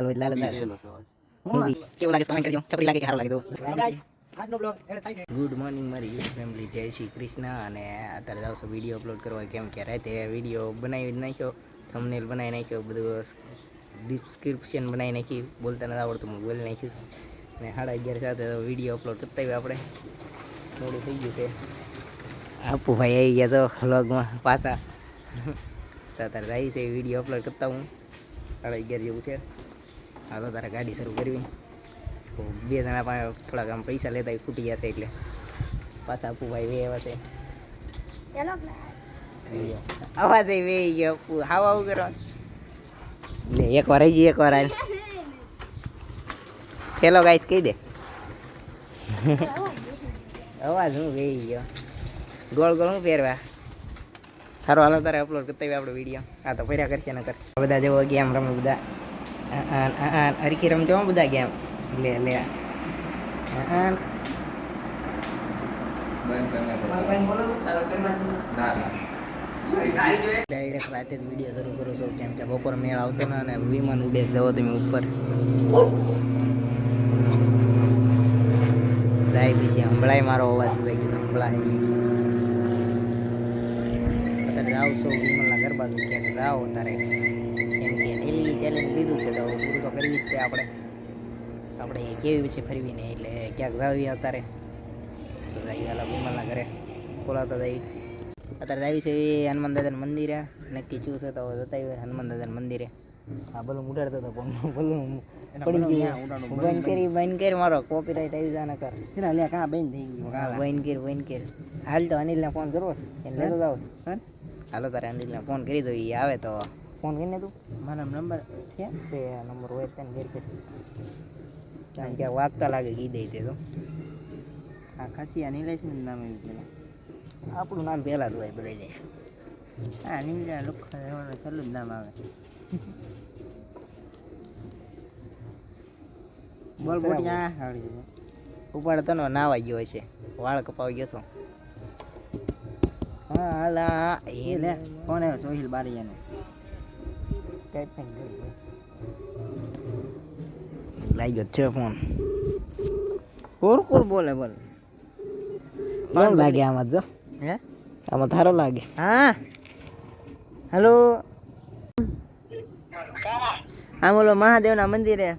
લાલ લાલ. Movie કેવું લાગે comment કરજો. ચપરી લાગે કે સારું લાગે તો. આજનો બ્લોગ એડ થાય છે. ગુડ મોર્નિંગ મારી યુથ ફેમિલી જય શ્રી કૃષ્ણ. અને અત્યારે જાવ છો વીડિયો અપલોડ કરવા. કેમ કે રાતે વીડિયો બનાવી જ નાખ્યો થંબનેલ બનાવી નાખ્યો બધું ડિસ્ક્રિપ્શન બનાવી નાખી. બોલતા નથી આવડતું હું બોલી નાખ્યું અને સાડા અગિયાર સાથે વીડિયો અપલોડ કરતા હોય આપણે. થોડું થઈ ગયું છે. આપુ ભાઈ આવી ગયા તો વ્લોગમાં પાછા. તો અત્યારે જાય છે વીડિયો અપલોડ કરતા હું. સાડા અગિયાર જેવું છે. હાલો તારે ગાડી શરૂ કરવી. બે જણા પાસે થોડાક આમ પૈસા લેતા ખૂટી ગયા છે એટલે. પાછા આપું ભાઈ વે એવા છે. અવાજ વે ગયો. હાવ આવું કરો લે એક વાર જઈએ એક વાર પેલો હેલો ગાઈસ કહી દે. અવાજ હું વે ગયો? ગોળ ગોળ હું પહેરવા? સારું હાલો તારે અપલોડ કરતા આપણો વીડિયો હા તો ફર્યા કરશે ન કર બધા જેવો ગેમ રમે બધા. આ, આ, આ, આ, હરખી રમજો હો બધા ગેમ લે લે આ, આ. ડાયરેક્ટ રાતે જ વીડિયો શરૂ કરું છું કેમ કે બપોર મેળ આવતો ના અને વિમાન ઉડે જવો તમે ઉપર જાય પછી હંભળાય મારો અવાજ ભાઈ કીધું હંભળાય નહીં અત્યારે જાવ છો વિમાનના ઘર બાજુ ક્યાંક જાઓ તારે ચેલેન્જ લીધું છે તો પૂરું તો કરવી જ છે આપણે. આપણે કેવી છે ફરવીને એટલે ક્યાંક જાવી અત્યારે. તો જઈએ હાલા વિમલના ઘરે. બોલાવતા જઈ અત્યારે આવી છે એ હનુમાન દાદાના મંદિરે. નક્કી શું છે તો જતા આવીએ હનુમાન દાદાના મંદિરે. હા ભલું ઉડાડતો હતો પણ ભલું પડી ગયું. બંધ કરી બંધ કરી મારો કોપીરાઈટ આવી જાય કર. એના લે કા બેન થઈ ગયું ગાલા બંધ કરી બંધ કરી. હાલ તો અનિલને ફોન કરવો એને લેતો જાવ હાલો તારે અનિલને ફોન કરી દો એ આવે તો. ફોન કરીને તું મારા નંબર છે તે નંબર હોય તેને ઘેર કરી કારણ કે વાગતા લાગે કી દઈ તે તો આ ખાસી આ નીલેશનું નામ એવું પેલા આપણું નામ પહેલાં જ હોય બધા જાય. હા નીલા લુખા રહેવાનું છેલ્લું જ નામ આવે. બોલ બોલ આ આવડી ગયો ઉપાડ તનો નાવાઈ ગયો છે વાળ કપાવી ગયો તો. હા હાલ. હા એ લે ફોન આવ્યો સોહિલ બારીયાનો. લાગી ગયો છે ફોન કોર કોર બોલે બોલ કેમ લાગે આમાં જો હે આમાં થારો લાગે હા હેલો હા બોલો મહાદેવના મંદિરે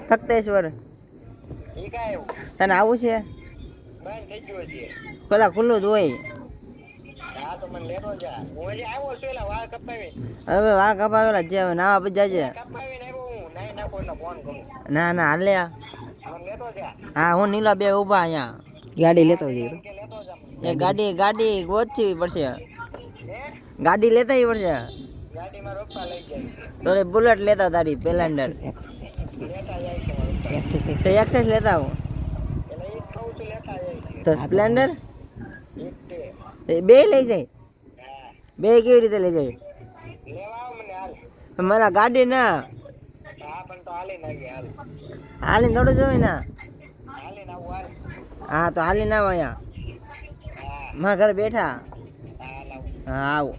તખ્તેશ્વર તને આવું છે પેલા ખુલ્લું જ હોય હવે વાળ કપાવેલા જ છે હવે નાવા પછી જાજે. ના ના હાલે હા હું નીલા બે ઊભા અહીંયા. ગાડી લેતો જઈએ. એ ગાડી ગાડી ગોતવી પડશે. ગાડી લેતા પડશે. તો બુલેટ લેતા તારી પેલેન્ડર. એક્સેસ લેતા આવું. તો સ્પ્લેન્ડર? બે લઈ જાય. બે કેવી રીતે લઈ જાય? મારા ગાડી ના હાલીને થોડું જોઈ ને હા તો હાલી ના અહીંયા. મારા ઘરે બેઠા. હા આવો.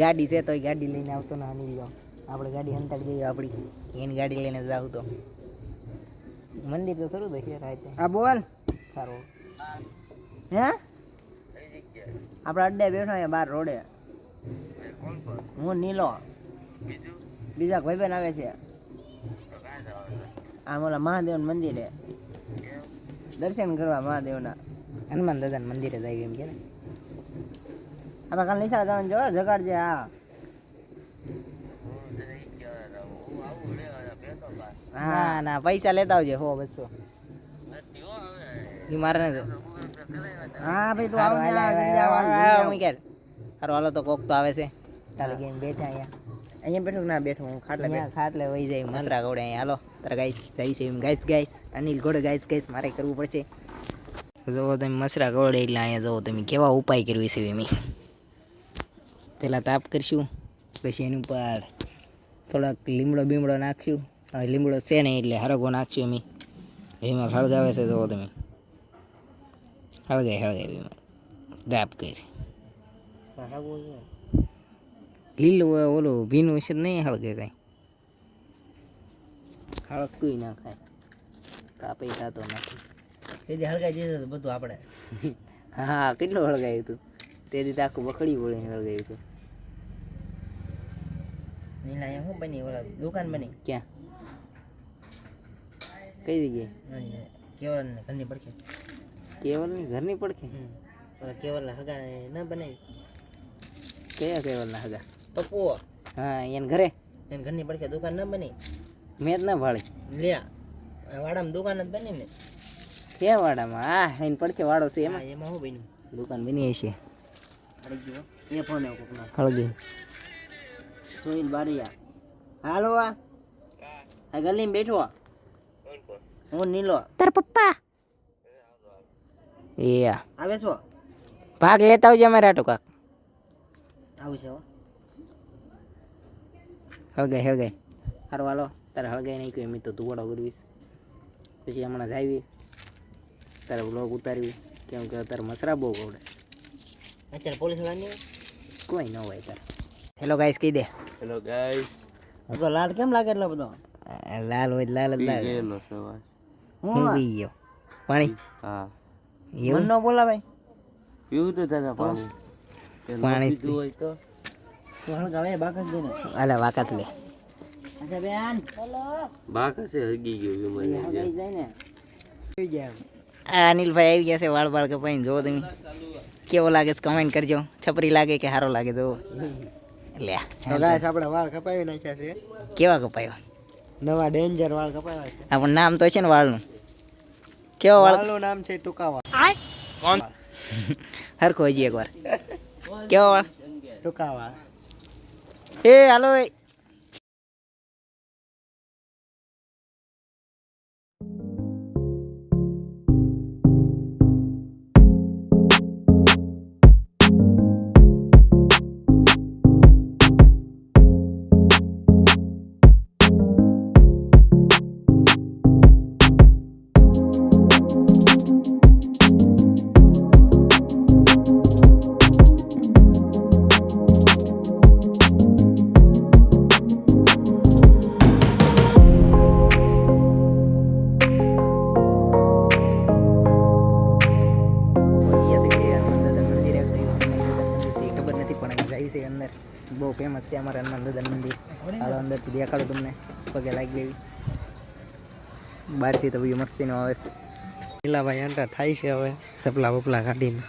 ગાડી છે તો ગાડી લઈને આવતો ને અનિલ જો આપણે ગાડી હંતાડી જઈએ આપણી. એની ગાડી લઈને જાવ તો. મંદિર તો શરૂ થશે રાતે. આ બોલ. સારું હે? આપણે અડ્ડે બેઠો અહીંયા બાર રોડે. હું નીલો. બીજા ભાઈબંધ આવે છે. આ ઓલા મહાદેવ મંદિરે. દર્શન કરવા મહાદેવના. હનુમાન દાદાના મંદિરે જાય એમ કે ને. આપણે કાલ નિશાળ જવાનું જો જગાડજે હા ના ના પૈસા લેતા આવજે હો બસો. ઈ મારે નથી. હા ભાઈ તું આવ ને હાલ. હારું, હાલો તો કોક તો આવે છે. ચાલે ગેમ બેઠા અહીંયા. અહીંયા બેઠો ના બેઠો હું ખાટલે વહી જાય મસરા ગોડે અહીંયા. હાલો તારે ગાઈસ જાય છે એમ. ગાઈસ ગાઈસ અનિલ ઘોડે ગાઈસ ગાઈસ મારે કરવું પડશે. જોવો તમે મસરા ગોળે એટલે અહીંયા જોવો તમે કેવા ઉપાય કરવી છે એમ. પહેલાં તાપ કરશું પછી એની ઉપર થોડાક લીમડો બીમડો નાખ્યું. લીમડો છે ને એટલે હરગો નાખશું એમ. એમાં હળગાવે છે જોવો તમે. હળગાય હળગાય એમાં. દાપ કરી. હળગવું છે લીલું ઓલું ભીનું છે નહીં હળગે કાંઈ? હળગતું ના ખાય. કાપે થતો નથી. તેથી હળગાઈ દીધું હતું બધું આપણે. હા કેટલું હળગાયું હતું તે રીતે આખું બખડી વળે હળગાયું હતું નીલા એમ શું બની ઓલા દુકાન બની? ક્યાં? કઈ જગ્યાએ? કેવલ ને ઘરની પડખે. કેવલની ઘરની પડખે? કેવલના કેવલ હગા ન બનાવી કયા કેવલના હગા? પપ્પુ હા એને ઘરે? એને ઘરની પડખે દુકાન ના બની મેં જ ના ભાળી. લ્યા વાડામાં દુકાન જ બની ને. કે વાડામાં? હા એને પડખે વાડો છે એમાં. એમાં હું બન્યું? દુકાન બની છે અડી એ ફોન આવ્યો કોકનો. હળગી. સોહિલ બારિયા. હાલો આ. આ ગલીમાં બેઠો. હું નીલો. તાર પપ્પા. એ આવે છો? ભાગ લેતા આવજે અમારે આટો કાક. આવું છે હો. હળગાય હળગાય. સારું હાલો. તારે હળગાઈ નહીં કહ્યું એમ તો તું વડો પછી હમણાં જાવી તારે બ્લોગ ઉતારવી. કેમ કે તારે મસરા બહુ ગવડે અત્યારે પોલીસ વાળાની? કોઈ ન હોય તારે હેલો ગાઈસ કહી દે. હેલો ગાઈસ તો લાલ કેમ લાગે એટલો બધો? લાલ હોય લાલ લાલ હું ગયો. પાણી? હા. એવું? ન બોલાવે પીવું તો દાદા પાણી. પાણી પીધું હોય તો. અલા વાકાત લે. અચ્છા બેન. હગી ગયો અનિલભાઈ આવી ગયા છે વાળ વાળ કપાઈને. જોવો તમે. કેવો લાગે છે કમેન્ટ કરજો. છપરી લાગે કે સારો લાગે તો લે આપણે વાળ કપાવી નાખ્યા છે. કેવા કપાયો? નવા ડેન્જર વાળ કપાવ્યા છે. આપણું નામ તો છે ને વાળનું. કેવા વાળનું નામ છે ટૂંકાવા હરખો હજી એકવાર. કેવા? ટૂંકાવા એ હાલો બહારથી તો બીજું મસ્તીનો આવે છે. પેલા ભાઈ એન્ટર થાય છે હવે સપલા બપલા કાઢીને.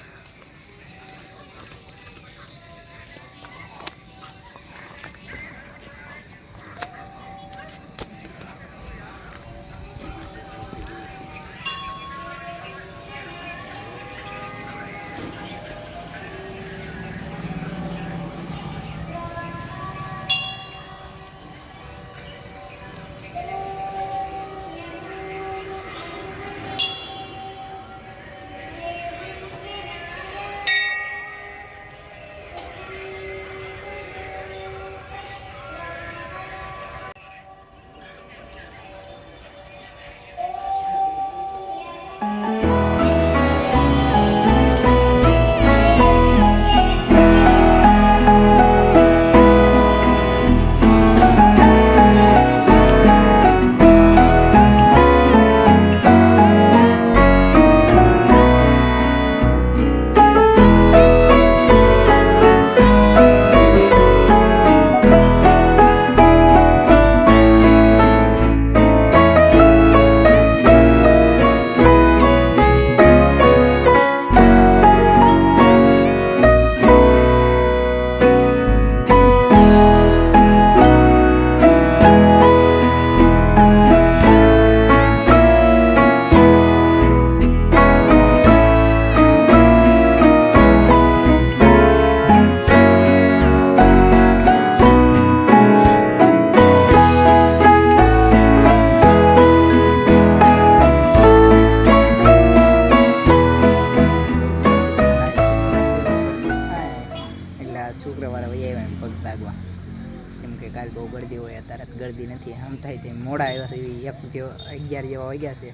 ગળદી નથી આમ થાય તે મોડા આવ્યા છે એવી એક જેવા અગિયાર જેવા વાગ્યા છે.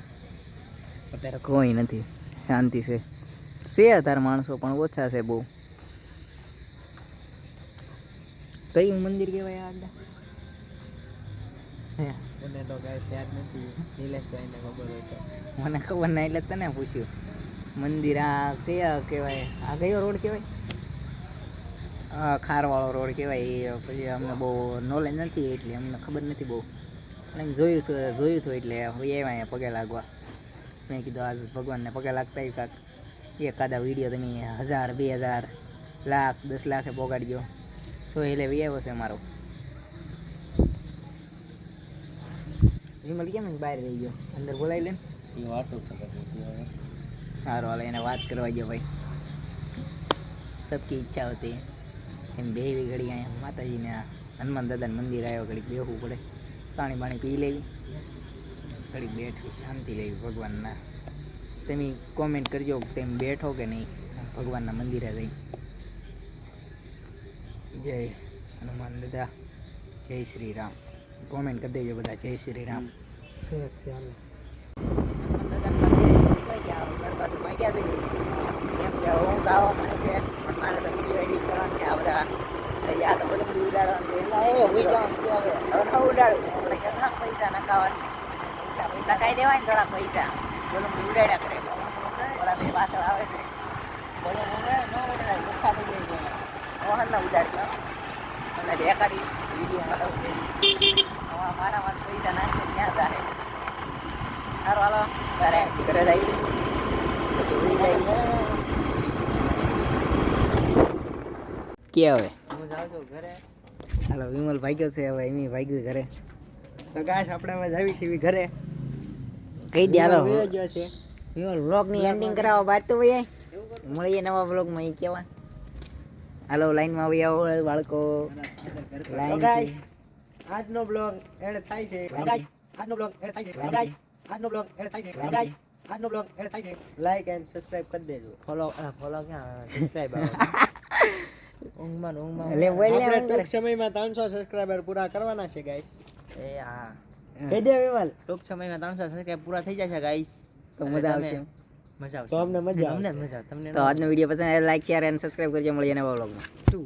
અત્યારે કોઈ નથી શાંતિ છે. છે અત્યારે માણસો પણ ઓછા છે બહુ. કયું મંદિર કહેવાય આ મને તો કાંઈ યાદ નથી. નિલેશભાઈને ખબર હોય તો. મને ખબર ના એટલે તને પૂછ્યું. મંદિર આ કયા કહેવાય. આ કયો રોડ કહેવાય? આ ખારવાળો રોડ કહેવાય એ પછી અમને બહુ નોલેજ નથી એટલે અમને ખબર નથી બહુ. પણ એમ જોયું છે જોયું હતું એટલે આવ્યા અહીંયા પગે લાગવા. મેં કીધું આજ ભગવાનને પગે લાગતા કાંક. એકાદા વીડિયો તમે હજાર બે હજાર લાખ દસ લાખે પોગાડજો. સો એટલે આવ્યો છે મારો વિમલ કેમ બહાર રહી ગયો? અંદર બોલાવી લે ને. વાતો સારું હાલો એને વાત કરવા ગયો ભાઈ. સબકી ઈચ્છા હોતી. એમ બેવી ઘડી અહીંયા માતાજીને આ હનુમાન દાદાને મંદિર આવ્યો, ઘડીક બેસવું પડે. પાણી પાણી પી લેવી. ઘડીક બેઠવી શાંતિ લેવી ભગવાનના. તમે કોમેન્ટ કરજો તેમ બેઠો કે નહીં. ભગવાનના મંદિરે જઈ. જય હનુમાન દાદા, જય શ્રી રામ. કોમેન્ટ કરી દેજો બધા, જય શ્રી રામ. ઠીક છે. હાલો નકાઈ દેવાય ને થોડા પૈસા. બોલો ઉડાડ્યા કરે. ઓલા બે પાછળ આવે છે. બોલો ન ઉડાડાય ગુસ્સા થઈ જાય છે. મોહન ના ઉડાડ્યો અને વીડિયો મારા માં પૈસા નાખે ત્યાં જાય સારું, હાલો. ઘરે ઘરે જઈ પછી ઉડી જાય કે હવે? હું જાઉં છું ઘરે. હાલો વિમલ ભાગ્યો છે હવે એમ ભાગ્યું ઘરે. તો ગાઈસ આપણે હવે જાવી છીએ ઘરે. કહી દે હાલો. ગયો છે. વિમલ વ્લોગની એન્ડિંગ કરાવો બાદ તો ભાઈ. મળીએ નવા વ્લોગમાં એ કેવા. હાલો લાઈનમાં આવી આવો બાળકો. ગાઈસ આજનો બ્લોગ એડ થાય છે. ગાઈસ આજનો બ્લોગ એડ થાય છે. ગાઈસ આજનો બ્લોગ એડ થાય છે. ગાઈસ આજનો બ્લોગ એડ થાય છે. લાઈક એન્ડ સબસ્ક્રાઇબ કરી દેજો. ફોલો ફોલો ક્યાં સબસ્ક્રાઇબ ઊંઘમાં ઊંઘમાં એટલે વેલે આપણે ટૂંક સમયમાં ત્રણસો સબસ્ક્રાઇબર પૂરા કરવાના છે ગાઈસ એ હા કહી દે વિમલ ટૂંક સમયમાં ત્રણસો સબસ્ક્રાઇબ પૂરા થઈ જશે ગાઈસ તો મજા આવશે. મજા આવશે તો અમને મજા અમને મજા તમને તો આજનો વીડિયો પસંદ આવે લાઈક શેર અને સબસ્ક્રાઇબ કરજો મળીએ નવા વ્લોગમાં Two.